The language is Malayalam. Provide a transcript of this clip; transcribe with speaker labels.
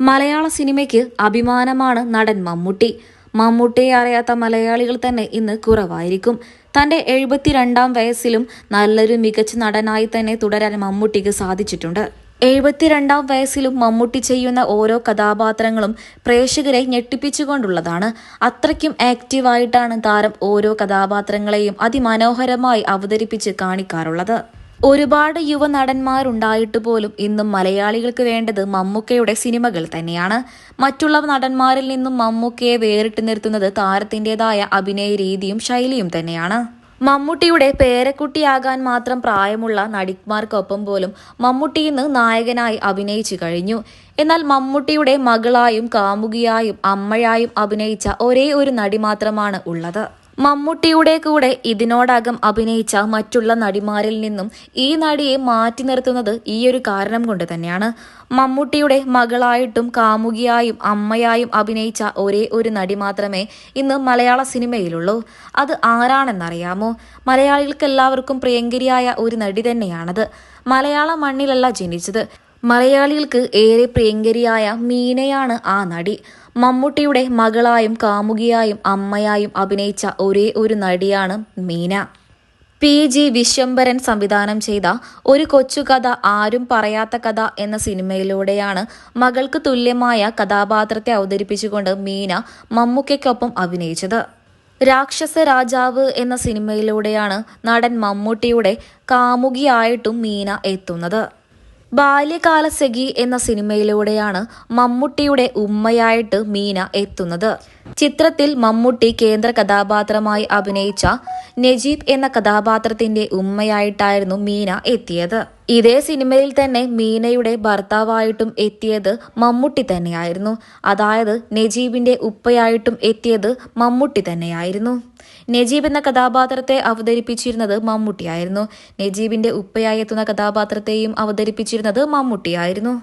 Speaker 1: മലയാള സിനിമയ്ക്ക് അഭിമാനമാണ് നടൻ മമ്മൂട്ടി. മമ്മൂട്ടിയെ അറിയാത്ത മലയാളികൾ തന്നെ ഇന്ന് കുറവായിരിക്കും. തന്റെ എഴുപത്തിരണ്ടാം വയസ്സിലും നല്ലൊരു മികച്ച നടനായി തന്നെ തുടരാൻ മമ്മൂട്ടിക്ക് സാധിച്ചിട്ടുണ്ട്. എഴുപത്തിരണ്ടാം വയസ്സിലും മമ്മൂട്ടി ചെയ്യുന്ന ഓരോ കഥാപാത്രങ്ങളും പ്രേക്ഷകരെ ഞെട്ടിപ്പിച്ചുകൊണ്ടുള്ളതാണ്. അത്രയ്ക്കും ആക്റ്റീവായിട്ടാണ് താരം ഓരോ കഥാപാത്രങ്ങളെയും അതിമനോഹരമായി അവതരിപ്പിച്ച് കാണിക്കാറുള്ളത്. ഒരുപാട് യുവ നടന്മാരുണ്ടായിട്ട് പോലും ഇന്നും മലയാളികൾക്ക് വേണ്ടത് മമ്മൂക്കയുടെ സിനിമകൾ തന്നെയാണ്. മറ്റുള്ള നടന്മാരിൽ നിന്നും മമ്മൂക്കയെ വേറിട്ട് നിർത്തുന്നത് താരത്തിന്റെതായ അഭിനയ രീതിയും ശൈലിയും തന്നെയാണ്. മമ്മൂട്ടിയുടെ പേരക്കുട്ടിയാകാൻ മാത്രം പ്രായമുള്ള നടിമാർക്കൊപ്പം പോലും മമ്മൂട്ടി ഇന്ന് നായകനായി അഭിനയിച്ചു കഴിഞ്ഞു. എന്നാൽ മമ്മൂട്ടിയുടെ മകളായും കാമുകിയായും അമ്മയായും അഭിനയിച്ച ഒരേ ഒരു നടി മാത്രമാണ് ഉള്ളത്. മമ്മൂട്ടിയുടെ കൂടെ ഇതിനോടകം അഭിനയിച്ച മറ്റുള്ള നടിമാരിൽ നിന്നും ഈ നടിയെ മാറ്റി നിർത്തുന്നത് ഈ ഒരു കാരണം കൊണ്ട് തന്നെയാണ്. മമ്മൂട്ടിയുടെ മകളായിട്ടും കാമുകിയായും അമ്മയായും അഭിനയിച്ച ഒരേ ഒരു നടി മാത്രമേ ഇന്ന് മലയാള സിനിമയിലുള്ളൂ. അത് ആരാണെന്നറിയാമോ? മലയാളികൾക്ക് എല്ലാവർക്കും പ്രിയങ്കരിയായ ഒരു നടി തന്നെയാണത്. മലയാള മണ്ണിലല്ല ജനിച്ചത്. മലയാളികൾക്ക് ഏറെ പ്രിയങ്കരിയായ മീനയാണ് ആ നടി. മമ്മൂട്ടിയുടെ മകളായും കാമുകിയായും അമ്മയായും അഭിനയിച്ച ഒരേ ഒരു നടിയാണ് മീന. പി. ജി. വിശ്വംഭരൻ സംവിധാനം ചെയ്ത ഒരു കൊച്ചുകഥ ആരും പറയാത്ത കഥ എന്ന സിനിമയിലൂടെയാണ് മകൾക്ക് തുല്യമായ കഥാപാത്രത്തെ അവതരിപ്പിച്ചുകൊണ്ട് മീന മമ്മൂക്കയ്ക്കൊപ്പം അഭിനയിച്ചത്. രാക്ഷസ രാജാവ് എന്ന സിനിമയിലൂടെയാണ് നടൻ മമ്മൂട്ടിയുടെ കാമുകിയായിട്ടും മീന എത്തുന്നത്. ബാല്യകാല സഖി എന്ന സിനിമയിലൂടെയാണ് മമ്മൂട്ടിയുടെ ഉമ്മയായിട്ട് മീന എത്തുന്നത്. ചിത്രത്തിൽ മമ്മൂട്ടി കേന്ദ്ര കഥാപാത്രമായി അഭിനയിച്ച നജീബ് എന്ന കഥാപാത്രത്തിന്റെ ഉമ്മയായിട്ടായിരുന്നു മീന എത്തിയത്. ഇതേ സിനിമയിൽ തന്നെ മീനയുടെ ഭർത്താവായിട്ടും എത്തിയത് മമ്മൂട്ടി തന്നെയായിരുന്നു. അതായത് നജീബിന്റെ ഉപ്പയായിട്ടും എത്തിയത് മമ്മൂട്ടി തന്നെയായിരുന്നു. നജീബ് എന്ന കഥാപാത്രത്തെ അവതരിപ്പിച്ചിരുന്നത് മമ്മൂട്ടിയായിരുന്നു. നജീബിന്റെ ഉപ്പയായി എത്തുന്ന കഥാപാത്രത്തെയും അവതരിപ്പിച്ചിരുന്നത് മമ്മൂട്ടിയായിരുന്നു.